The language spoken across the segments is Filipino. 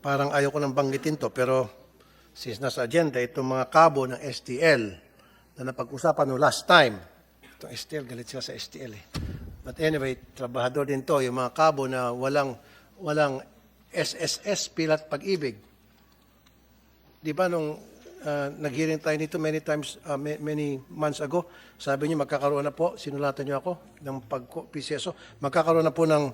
parang ayaw ko nang banggitin to, pero since nasa agenda, itong mga kabo ng STL na napag-usapan no last time. Itong STL, galit sila sa STL eh. But anyway, trabahador din to, yung mga kabo na walang, walang SSS pilat pag-ibig. Di ba nung uh, nag-hearing tayo nito many times, uh, ma- many months ago, sabi niyo magkakaroon na po, sinulatan niyo ako ng pag PCSO, magkakaroon na po ng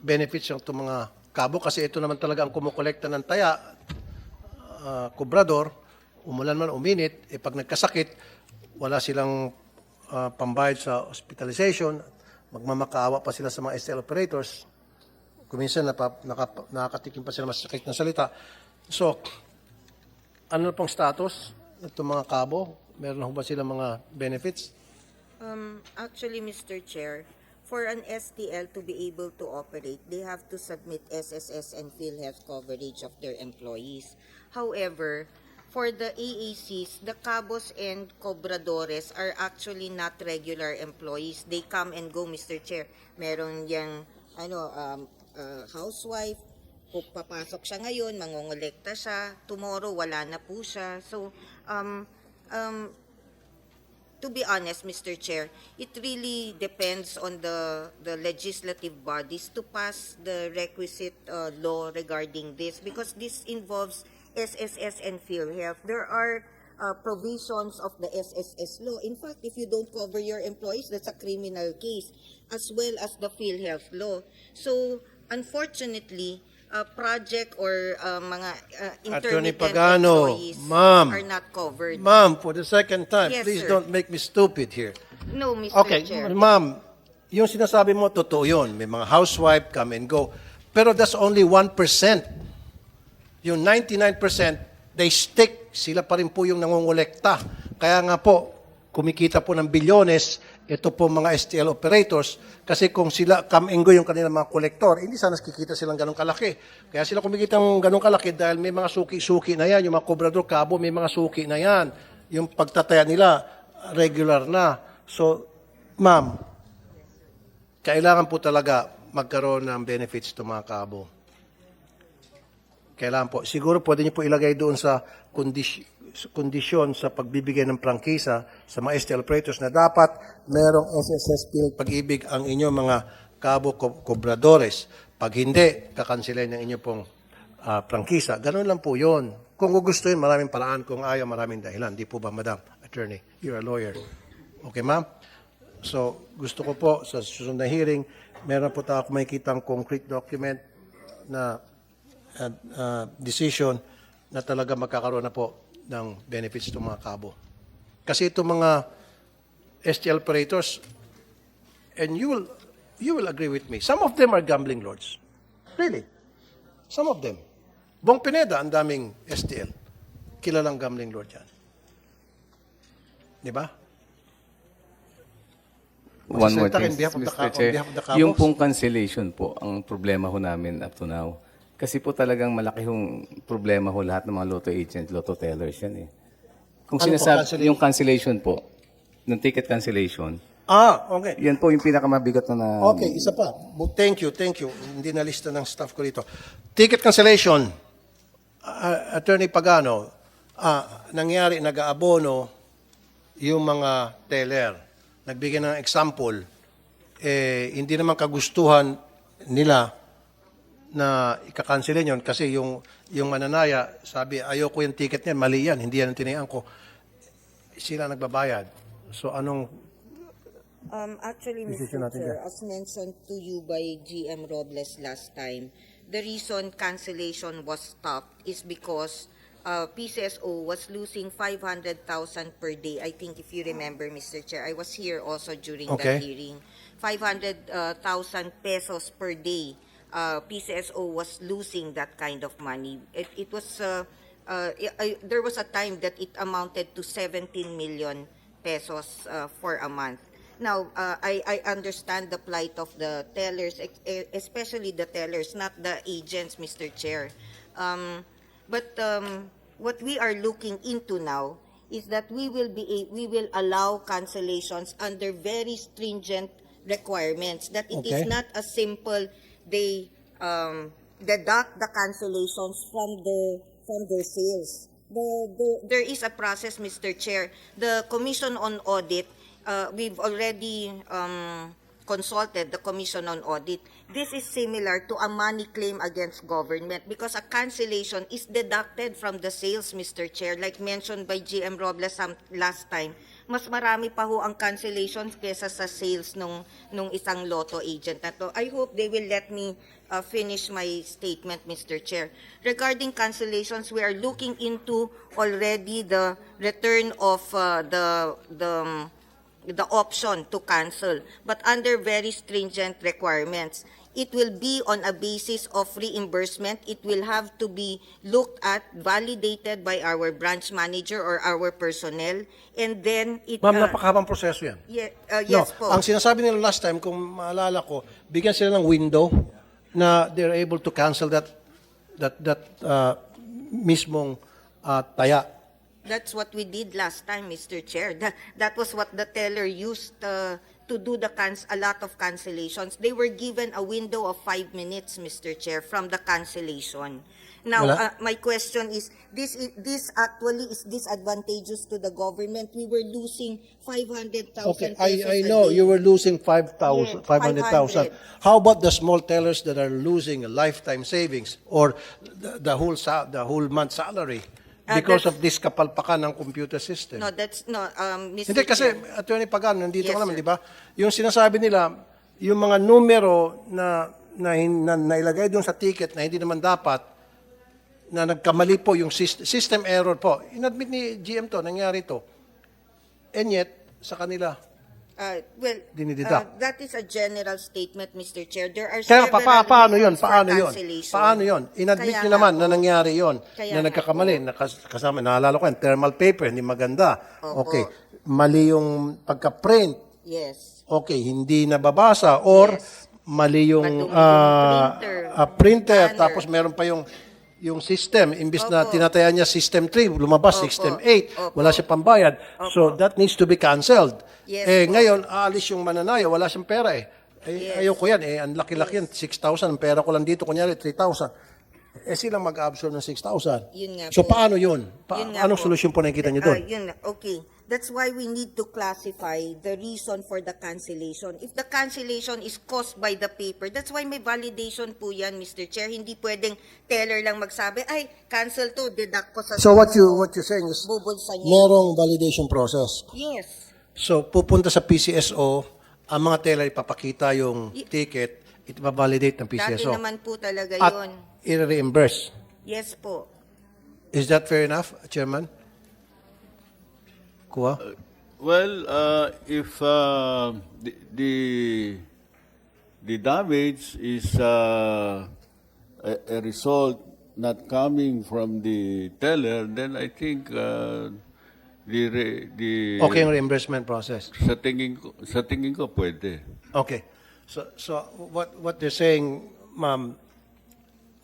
benefits yung itong mga kabo kasi ito naman talaga ang kumukolekta ng taya, uh, kubrador, umulan man, uminit, eh pag nagkasakit, wala silang uh, pambayad sa hospitalization, magmamakaawa pa sila sa mga STL operators, kuminsan napa, naka, nakakatikim pa sila masakit na salita. So, ano pong status itong mga kabo? Meron ba sila mga benefits? Um, actually, Mr. Chair, for an STL to be able to operate, they have to submit SSS and PhilHealth coverage of their employees. However, for the AACs, the cabos and cobradores are actually not regular employees. They come and go, Mr. Chair. Meron yang ano, um, uh, housewife, kung papasok siya ngayon, mangongolekta siya, tomorrow wala na po siya. So, um, um, to be honest, Mr. Chair, it really depends on the, the legislative bodies to pass the requisite uh, law regarding this because this involves SSS and PhilHealth. There are uh, provisions of the SSS law. In fact, if you don't cover your employees, that's a criminal case, as well as the PhilHealth law. So, unfortunately, uh, project or uh, mga uh, Attorney intermittent Pagano, employees ma'am. are not covered. Ma'am, for the second time, Yes, please sir. don't make me stupid here. No, Mr. Okay, Chair. ma'am, yung sinasabi mo, totoo yun. May mga housewife, come and go. Pero that's only 1%. Yung 99%, they stick. Sila pa rin po yung nangongolekta. Kaya nga po, kumikita po ng bilyones ito po mga STL operators kasi kung sila come and go yung kanilang mga kolektor, hindi sana kikita silang ganong kalaki. Kaya sila kumikita ng ganong kalaki dahil may mga suki-suki na yan, yung mga kobrador kabo, may mga suki na yan. Yung pagtataya nila, regular na. So, ma'am, kailangan po talaga magkaroon ng benefits to mga kabo. Kailangan po. Siguro pwede niyo po ilagay doon sa kondisyon, kondisyon sa pagbibigay ng prangkisa sa mga STL operators na dapat merong SSS bill pag-ibig ang inyong mga kabo ko- kobradores. Pag hindi, kakansilin ng inyong pong ah, prangkisa. Ganun lang po yon. Kung gugustuhin, maraming paraan. Kung ayaw, maraming dahilan. Di po ba, Madam Attorney? You're a lawyer. Okay, ma'am? So, gusto ko po sa susunod na hearing, meron po tayo makikita concrete document na uh, uh, decision na talaga magkakaroon na po ng benefits itong mga kabo. Kasi itong mga STL operators, and you will, you will agree with me, some of them are gambling lords. Really. Some of them. Bong Pineda, ang daming STL. Kilalang gambling lord yan. Di ba? One more thing, Mr. Chair. Yung pong cancellation po, ang problema ho namin up to now. Kasi po talagang malaki hong problema ho lahat ng mga lotto agent, lotto tellers yan eh. Kung Ano po, sinasabi, cancellation? yung cancellation po, ng ticket cancellation, Ah, okay. yan po yung pinakamabigat na na... Okay, isa pa. Bu- Thank you, thank you. Hindi na lista ng staff ko dito. Ticket cancellation. Ah, Attorney Pagano, ah, nangyari, nag-aabono yung mga teller. Nagbigay ng example. Eh, hindi naman kagustuhan nila na ikakansilin yun kasi yung, yung mananaya, sabi, ayoko yung ticket niyan, mali yan, hindi yan ang tinayaan ko. Sila nagbabayad. So, anong Um, actually, Decision Mr. natin Chair, as mentioned to you by GM Robles last time, the reason cancellation was stopped is because uh, PCSO was losing 500,000 per day. I think if you remember, Mr. Chair, I was here also during Okay. that hearing. 500,000 pesos per day. Uh, PCSO was losing that kind of money. It, it was, uh, uh, I- there was a time that it amounted to 17 million pesos uh, for a month. Now, uh, I, I understand the plight of the tellers, ex- eh, especially the tellers, not the agents, Mr. Chair. Um, but um, what we are looking into now is that we will be we will allow cancellations under very stringent requirements. That it Okay. is not a simple they um, deduct the cancellations from the from their sales. The, the, there is a process, Mr. Chair. The Commission on Audit, uh, we've already um, consulted the Commission on Audit. This is similar to a money claim against government because a cancellation is deducted from the sales, Mr. Chair. Like mentioned by GM Robles last time, mas marami pa ho ang cancellations kesa sa sales nung, nung isang lotto agent na to. I hope they will let me uh, finish my statement, Mr. Chair. Regarding cancellations, we are looking into already the return of uh, the, the, um, the option to cancel, but under very stringent requirements. It will be on a basis of reimbursement. It will have to be looked at, validated by our branch manager or our personnel, and then it... Ma'am, uh, napakahabang proseso yan. ye- uh, No, yes po. ang sinasabi nila last time, kung maalala ko, bigyan sila ng window na they're able to cancel that that that uh, mismong uh, taya. That's what we did last time, Mr. Chair. That, that was what the teller used uh, to do the cans a lot of cancellations. They were given a window of five minutes, Mr. Chair, from the cancellation. Now, Wala. uh, my question is, this is, this actually is disadvantageous to the government. We were losing 500,000 Okay, I, I know you were losing 5,000, Yeah, 500,000. 500. How about the small tellers that are losing a lifetime savings or the, the whole sa, the whole month salary because that's- of this kapalpakan ng computer system? No, that's no, um, Mr. Hindi kasi, Chair. Attorney Pagano, nandito Yes, ka naman, sir. di ba? Yung sinasabi nila, yung mga numero na, na, hin- na nailagay doon sa ticket na hindi naman dapat, na nagkamali po yung system, system error po. Inadmit ni GM to, nangyari to. And yet, sa kanila, Uh, well, Dinideduct. uh, that is a general statement, Mr. Chair. There are Kaya several pa, pa, paano yun? reasons for Paano yun? cancellation. Paano yun? Inadmit Kaya niyo nga naman po. na nangyari yun. Kaya na nga nagkakamali. Nakas, kasama, naalala ko yan, thermal paper, hindi maganda. Opo. Okay. Mali yung pagka-print. Yes. Okay, hindi nababasa or mali yung Madumi yung ah, printer. ah, printer Banner. tapos meron pa yung yung system imbis na Opo. tinataya niya system 3 lumabas Opo. system 8 Opo. wala siya pambayad so that needs to be canceled Yes eh po. ngayon aalis yung mananayo wala siyang pera eh, eh Yes. ayoko yan eh ang laki-laki yan 6,000 ang pera ko lang dito kunyari 3,000 eh silang mag-absorb ng 6,000 Yun nga so po. paano yun Pa- Yun nga anong po. solusyon po nakikita niyo doon Uh, yun, okay. That's why we need to classify the reason for the cancellation. If the cancellation is caused by the paper, that's why may validation po yan, Mr. Chair. Hindi pwedeng teller lang magsabi, ay, cancel to, deduct ko sa... so what you what you're saying is Bubulsa niya. merong validation process Yes. So, pupunta sa PCSO, ang mga teller ipapakita yung Y- ticket, ito-validate ng Dati PCSO. naman po talaga At yun. i-reimburse. Yes po. Is that fair enough, Chairman? Kuha? Well, uh, if uh, the, the the damage is uh, a, a result not coming from the teller, then I think uh, the re, the Okay yung reimbursement process. sa tingin ko sa tingin ko pwede. Okay. So, so what what they're saying, ma'am,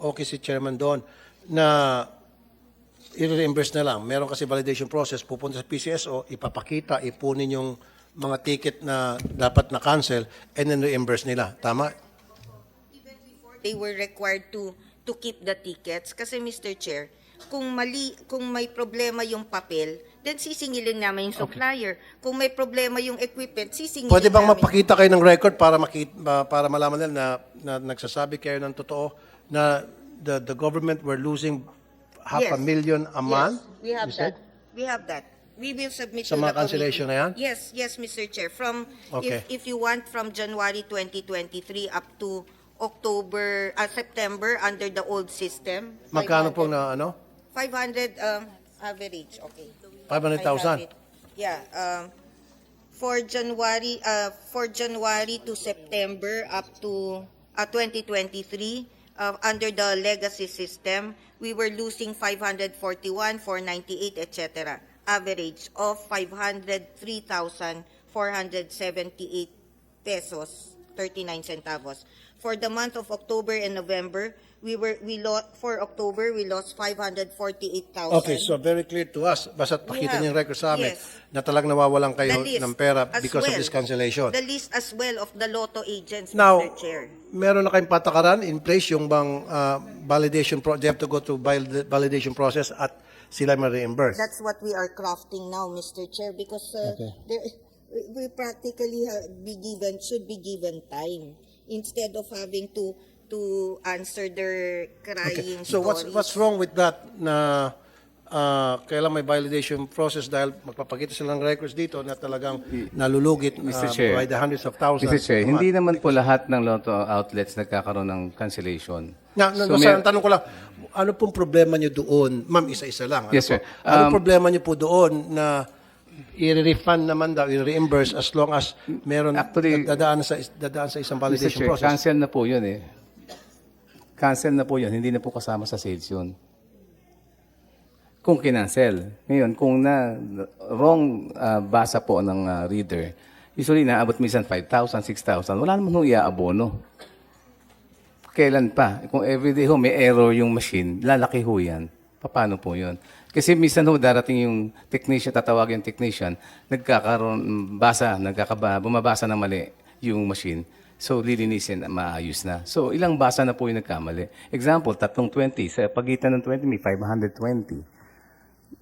okay si Chairman doon, na i-reimburse na lang. Meron kasi validation process, pupunta sa PCSO, ipapakita, ipunin yung mga ticket na dapat na-cancel, and then reimburse nila. Tama? they were required to to keep the tickets kasi Mr. Chair kung mali kung may problema yung papel then sisingilin namin yung supplier kung may problema yung equipment sisingilin Pwede bang namin mapakita kayo ng record para makita, para malaman nila na, na nagsasabi kayo ng totoo na the the government were losing half a Yes. million a month? Yes, we have You that. said? We have that. We will submit Sa to mga the cancellation committee. na yan? Yes, yes, Mr. Chair. From Okay. if if you want from January 2023 up to October uh, September under the old system. Magkano 500 pong na ano? 500 um, average, okay. 500,000? Yeah, um, for January, uh, for January to September up to uh, 2023, uh, under the legacy system, we were losing 541, 498, etc. Average of 503,478 pesos, 39 centavos. For the month of October and November, we were we lost for October we lost 548,000. Okay, so very clear to us. Basta pakita niyo yung record sa amin yes. na talagang nawawalan kayo The list ng pera as because of well. this cancellation. The list as well of the lotto agents, Now, Mr. Chair. meron na kayong patakaran in place yung bang ah, validation pro they have to go through val- validation process at sila may reimburse. That's what we are crafting now, Mr. Chair, because uh, Okay. there, we practically uh, be given should be given time instead of having to to answer their crying Okay. So what's stories. what's wrong with that na ah, kailan may validation process dahil magpapakita silang records dito na talagang nalulugit Mr. ah, Chair. by the hundreds of thousands. Mr. Chair, hindi naman po lahat ng lotto outlets nagkakaroon ng cancellation. Na, na, So, so, mer- tanong ko lang, ano pong problema niyo doon? Ma'am, isa-isa lang. Ano Yes, po? sir. Ano Um, problema niyo po doon na i-refund naman daw, i-reimburse as long as meron Actually- dadaan sa dadaan sa isang Mr. validation Chair, process. cancel na po yun eh. Cancel na po yun, hindi na po kasama sa sales yun. Kung kinancel. Ngayon, kung na wrong ah, basa po ng ah, reader, usually naabot minsan 5,000, 6,000, wala naman nung iaabono. Kailan pa? Kung everyday ho, may error yung machine, lalaki ho yan. Paano po yun? Kasi minsan ho, darating yung technician, tatawag yung technician, nagkakaroon, basa, nagkakaba, bumabasa ng mali yung machine. So, lilinisin, maayos na. So, ilang basa na po yung nagkamali. Example, tatlong 20. Sa pagitan ng 20, may 520.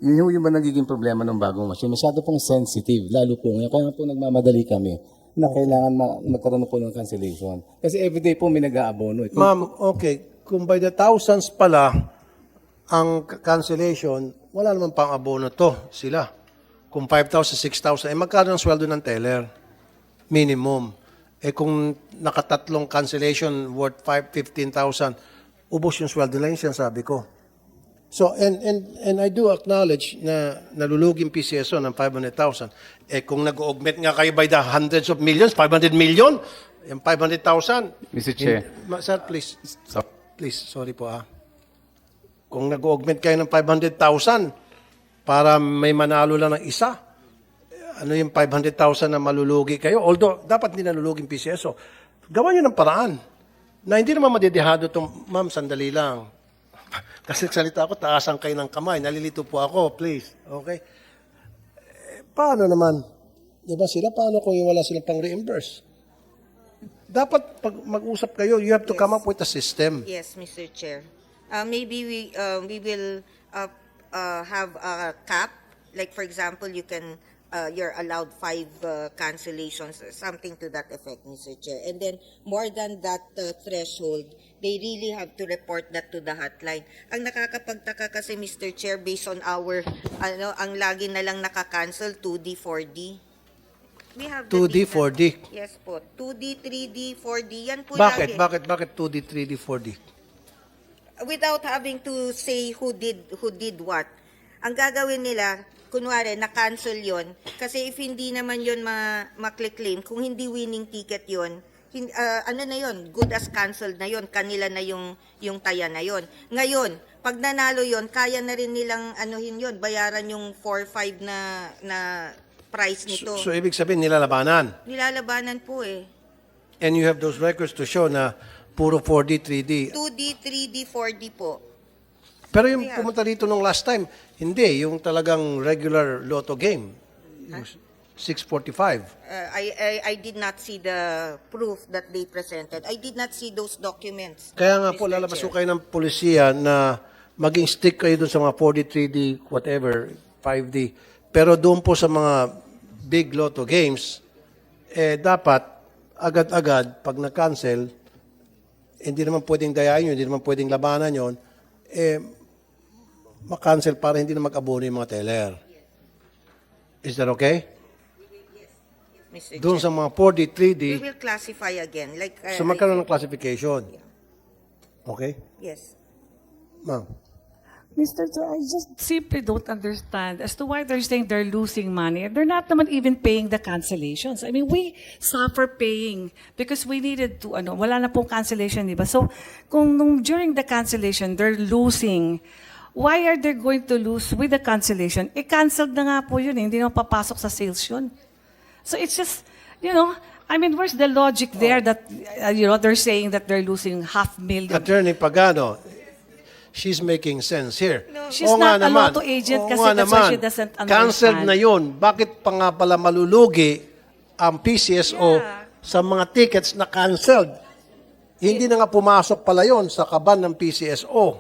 Yun yung, yung ba nagiging problema ng bagong machine? Masyado pong sensitive, lalo po ngayon. Kaya po nagmamadali kami na kailangan ma- magkaroon po ng cancellation. Kasi everyday po may nag-aabono. Ma'am, okay, kung by the thousands pala ang cancellation, wala naman pang abono to sila. Kung 5,000, 6,000, eh magkano ang sweldo ng teller? Minimum. Eh kung nakatatlong cancellation worth 5, 15,000, ubos yung sweldo na yun, sinasabi ko. So, and, and, and I do acknowledge na naluluging PCSO ng 500,000. Eh kung nag-augment nga kayo by the hundreds of millions, 500 million, yung 500,000. Mr. Chair. Ma- Sir, please. So, Please, sorry po ah. Kung nag-augment kayo ng 500,000 para may manalo lang ng isa, ano yung 500,000 na malulugi kayo? Although, dapat hindi naluluging PCSO. Gawan nyo ng paraan na hindi naman madedehado itong, ma'am, sandali lang. Kasi salita ako, taasan kayo ng kamay. Nalilito po ako, please. Okay? Eh, paano naman? Di ba sila? Paano kung wala silang pang reimburse? Dapat pag mag-usap kayo, you have to come up with a system. Yes, Mr. Chair. Uh, maybe we uh, we will uh, uh, have a cap. Like for example, you can uh, you're allowed five uh, cancellations, something to that effect, Mr. Chair. And then more than that uh, threshold, they really have to report that to the hotline. Ang nakakapagtaka kasi, Mr. Chair, based on our ano, ang lagi na lang nakakancel 2D, 4D. We have the 2D, data. 4D. Yes po. 2D, 3D, 4D. Yan po Bakit? lagi. Bakit? Bakit 2D, 3D, 4D? without having to say who did who did what. Ang gagawin nila, kunwari, na-cancel yon Kasi if hindi naman yon ma maklik-claim, kung hindi winning ticket yon hin, ah, ano na yon good as canceled na yon kanila na yung, yung taya na yon Ngayon, pag nanalo yon kaya na rin nilang anuhin yon bayaran yung 4-5 na, na price nito. So, so, ibig sabihin, nilalabanan. Nilalabanan po eh. And you have those records to show na puro 4D, 3D. 2D, 3D, 4D po. Pero yung Yeah. pumunta dito nung last time, hindi. Yung talagang regular lotto game. Yung 645. Uh, I, I I did not see the proof that they presented. I did not see those documents. Kaya nga po, lalabas ko kayo ng polisiya na maging stick kayo dun sa mga 4D, 3D, whatever, 5D. Pero doon po sa mga big lotto games, eh dapat agad-agad pag na-cancel, hindi naman pwedeng dayain yun, hindi naman pwedeng labanan yun, eh makancel para hindi na mag-abono yung mga teller. Is that okay? Mr. Doon Chair. sa mga 4D, 3D, We will classify again. Like uh, so magkaroon ng classification. Okay? yes. Ma'am. Mr. Chair, I just simply don't understand as to why they're saying they're losing money. They're not naman even paying the cancellations. I mean, we suffer paying because we needed to, ano, wala na pong cancellation, di ba? So, kung nung during the cancellation, they're losing, why are they going to lose with the cancellation? Eh, canceled na nga po yun, eh. hindi na papasok sa sales yun. So, it's just, you know, I mean, where's the logic there that, uh, you know, they're saying that they're losing half million? Attorney Pagano, she's making sense here. She's Oo nga not a naman. lotto agent kasi that's why naman. she doesn't Cancelled understand. na yun. Bakit pa nga pala malulugi ang PCSO Yeah. sa mga tickets na cancelled? Hindi na nga pumasok pala yon sa kaban ng PCSO.